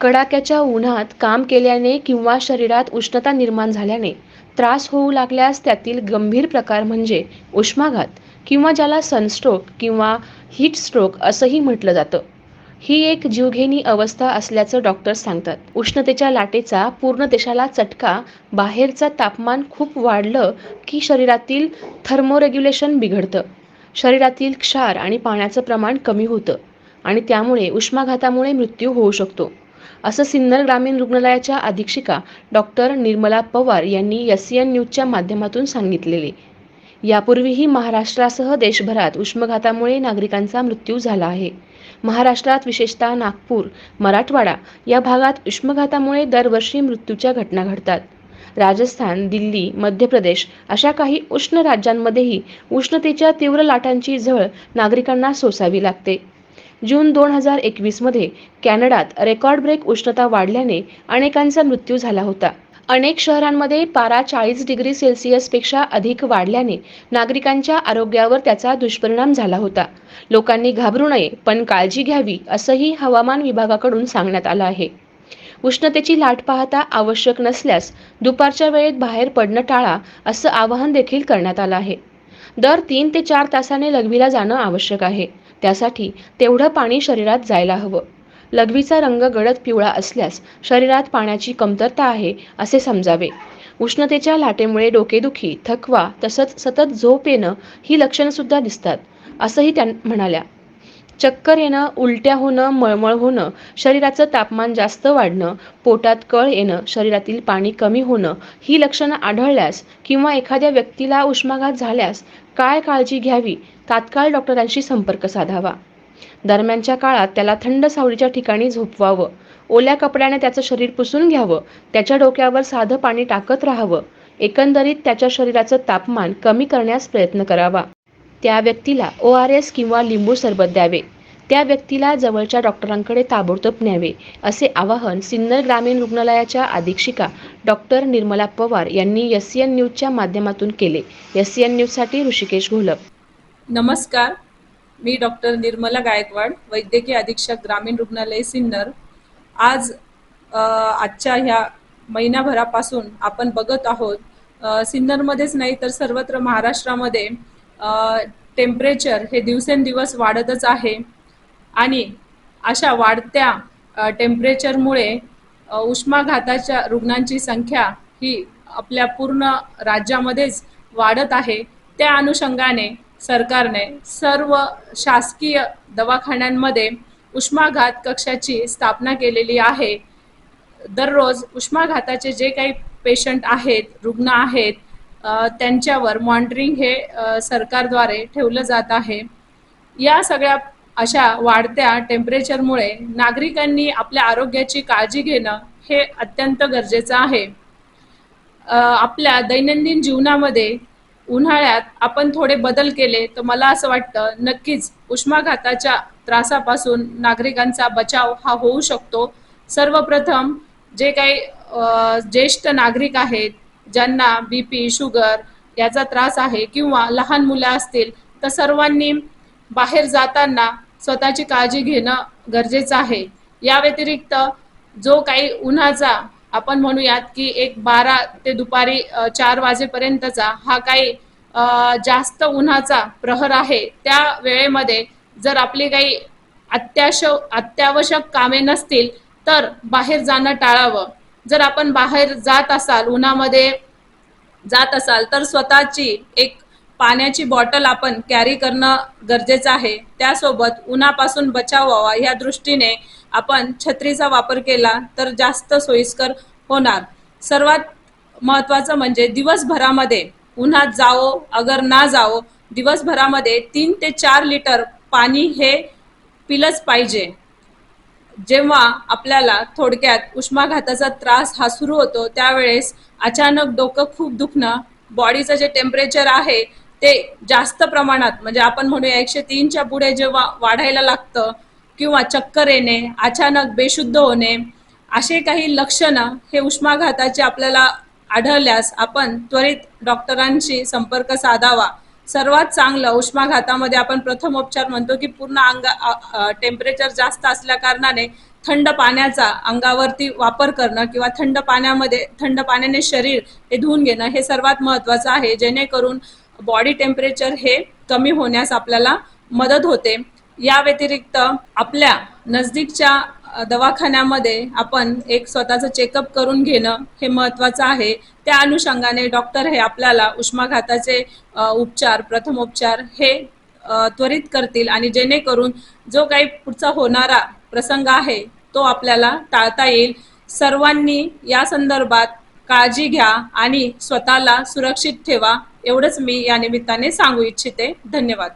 कडाक्याच्या उन्हात काम केल्याने किंवा शरीरात उष्णता निर्माण झाल्याने त्रास होऊ लागल्यास त्यातील गंभीर प्रकार म्हणजे उष्माघात किंवा ज्याला सनस्ट्रोक किंवा हीट स्ट्रोक असंही म्हटलं जातं. ही एक जीवघेणी अवस्था असल्याचं डॉक्टर्स सांगतात. उष्णतेच्या लाटेचा पूर्ण देशाला चटका बाहेरचं तापमान खूप वाढलं की शरीरातील थर्मोरेग्युलेशन बिघडतं. शरीरातील क्षार आणि पाण्याचं प्रमाण कमी होतं आणि त्यामुळे उष्माघातामुळे मृत्यू होऊ शकतो. असं सिन्नर ग्रामीण रुग्णालयाच्या अधीक्षिका डॉक्टर निर्मला पवार यांनी एस एन न्यूजच्या माध्यमातून सांगितलेले. यापूर्वीही महाराष्ट्रासह देशभरात उष्माघातामुळे नागरिकांचा मृत्यू झाला आहे. महाराष्ट्रात विशेषतः नागपूर मराठवाडा या भागात उष्माघातामुळे दरवर्षी मृत्यूच्या घटना घडतात. राजस्थान दिल्ली मध्य प्रदेश अशा काही उष्ण राज्यांमध्येही उष्णतेच्या तीव्र लाटांची झळ नागरिकांना सोसावी लागते. जून दोन हजार एकवीसमध्ये कॅनडात रेकॉर्ड ब्रेक उष्णता वाढल्याने अनेकांचा मृत्यू झाला होता. अनेक शहरांमध्ये पारा चाळीस डिग्री सेल्सिअसपेक्षा अधिक वाढल्याने नागरिकांच्या आरोग्यावर त्याचा दुष्परिणाम झाला होता. लोकांनी घाबरू नये पण काळजी घ्यावी असंही हवामान विभागाकडून सांगण्यात आलं आहे. उष्णतेची लाट पाहता आवश्यक नसल्यास दुपारच्या वेळेत बाहेर पडणं टाळा असं आवाहन देखील करण्यात आलं आहे. दर तीन ते चार तासाने लघवीला जाणं आवश्यक आहे. त्यासाठी तेवढं पाणी शरीरात जायला हवं. लघवीचा रंग गडद पिवळा असल्यास शरीरात पाण्याची कमतरता आहे असे समजावे. उष्णतेच्या लाटेमुळे डोकेदुखी थकवा तसंच सतत झोप येणं ही लक्षणंसुद्धा दिसतात असंही त्या म्हणाल्या. चक्कर येणं उलट्या होणं मळमळ होणं शरीराचं तापमान जास्त वाढणं पोटात कळ येणं शरीरातील पाणी कमी होणं ही लक्षणं आढळल्यास किंवा एखाद्या व्यक्तीला उष्माघात झाल्यास काय काळजी घ्यावी? तात्काळ डॉक्टरांशी संपर्क साधावा. दरम्यानच्या काळात त्याला थंड सावलीच्या ठिकाणी झोपवावं. ओल्या कपड्याने त्याचं शरीर पुसून घ्यावं. त्याच्या डोक्यावर साधं पाणी टाकत राहावं. एकंदरीत त्याच्या शरीराचं तापमान कमी करण्यास प्रयत्न करावा. त्या व्यक्तीला ओ आर एस किंवा लिंबू सरबत द्यावे. त्या व्यक्तीला जवळच्या डॉक्टरांकडे ताबडतोब न्यावे असे आवाहन सिन्नर ग्रामीण रुग्णालयाच्या अधीक्षिका डॉक्टर निर्मला पवार यांनी एस सी एन न्यूजच्या माध्यमातून केले. एस सी एन न्यूजसाठी ऋषिकेश घोलप. नमस्कार. मी डॉक्टर निर्मला गायकवाड वैद्यकीय अधीक्षक ग्रामीण रुग्णालय सिन्नर. आज आजच्या ह्या महिनाभरापासून आपण बघत आहोत सिन्नरमध्येच नाही तर सर्वत्र महाराष्ट्रामध्ये टेम्परेचर हे दिवसेंदिवस वाढतच आहे. आणि अशा वाढत्या टेम्परेचरमुळे उष्माघाताच्या रुग्णांची संख्या ही आपल्या पूर्ण राज्यामध्येच वाढत आहे. त्या अनुषंगाने सरकारने सर्व शासकीय दवाखान्यांमध्ये उष्माघात कक्षाची स्थापना केलेली आहे. दररोज उष्माघाताचे जे काही पेशंट आहेत रुग्ण आहेत त्यांच्यावर मॉनिटरिंग हे सरकारद्वारे ठेवलं जात आहे. या सगळ्या अशा वाढत्या टेम्परेचरमुळे नागरिकांनी आपल्या आरोग्याची काळजी घेणं हे अत्यंत गरजेचं आहे. आपल्या दैनंदिन जीवनामध्ये उन्हाळ्यात आपण थोडे बदल केले तर मला असं वाटतं नक्कीच उष्माघाताच्या त्रासापासून नागरिकांचा बचाव हा होऊ शकतो. सर्वप्रथम जे काही ज्येष्ठ नागरिक आहेत ज्यांना बी पी शुगर याचा त्रास आहे किंवा लहान मुलं असतील तर सर्वांनी बाहेर जाताना स्वतःची काळजी घेणं गरजेचं आहे. या व्यतिरिक्त जो काही उन्हाचा आपण म्हणूयात की एक बारा ते दुपारी चार वाजेपर्यंतचा हा काही जास्त उन्हाचा प्रहर आहे त्या वेळेमध्ये जर आपली काही अत्याश अत्यावश्यक कामे नसतील तर बाहेर जाणं टाळावं. जर आपण बाहेर जात असाल उन्हामध्ये जात असाल तर स्वतःची एक पाण्याची बॉटल आपण कॅरी करणं गरजेचं आहे. त्यासोबत उन्हापासून बचाव व्हावा या दृष्टीने आपण छत्रीचा वापर केला तर जास्त सोयीस्कर होणार. सर्वात महत्त्वाचं म्हणजे दिवसभरामध्ये उन्हात जावो अगर ना जावो दिवसभरामध्ये तीन ते चार लिटर पाणी हे पिलंच पाहिजे. जेव्हा आपल्याला थोडक्यात उष्माघाताचा त्रास हा सुरू होतो त्यावेळेस अचानक डोकं खूप दुखणं बॉडीचं जे टेम्परेचर आहे ते जास्त प्रमाणात म्हणजे आपण म्हणूया एकशे तीनच्या पुढे जेव्हा वाढायला लागतं किंवा चक्कर येणे अचानक बेशुद्ध होणे असे काही लक्षणं हे उष्माघाताचे आपल्याला आढळल्यास आपण त्वरित डॉक्टरांशी संपर्क साधावा. सर्वात चांगलं उष्माघातामध्ये आपण प्रथम उपचार म्हणतो की पूर्ण अंगा टेम्परेचर जास्त असल्या कारणाने थंड पाण्याचा अंगावरती वापर करणं किंवा थंड पाण्यामध्ये थंड पाण्याने शरीर हे धुवून घेणं हे सर्वात महत्त्वाचं आहे. जेणेकरून बॉडी टेम्परेचर हे कमी होण्यास आपल्याला मदत होते. या व्यतिरिक्त आपल्या नजदीकच्या दवाखान्यामध्ये आपण एक स्वतःचं चेकअप करून घेणं हे महत्त्वाचं आहे. त्या अनुषंगाने डॉक्टर हे आपल्याला उष्माघाताचे उपचार प्रथमोपचार हे त्वरित करतील आणि जेणेकरून जो काही पुढचा होणारा प्रसंग आहे तो आपल्याला टाळता येईल. सर्वांनी या संदर्भात काळजी घ्या आणि स्वतःला सुरक्षित ठेवा. एवढंच मी या निमित्ताने सांगू इच्छिते. धन्यवाद.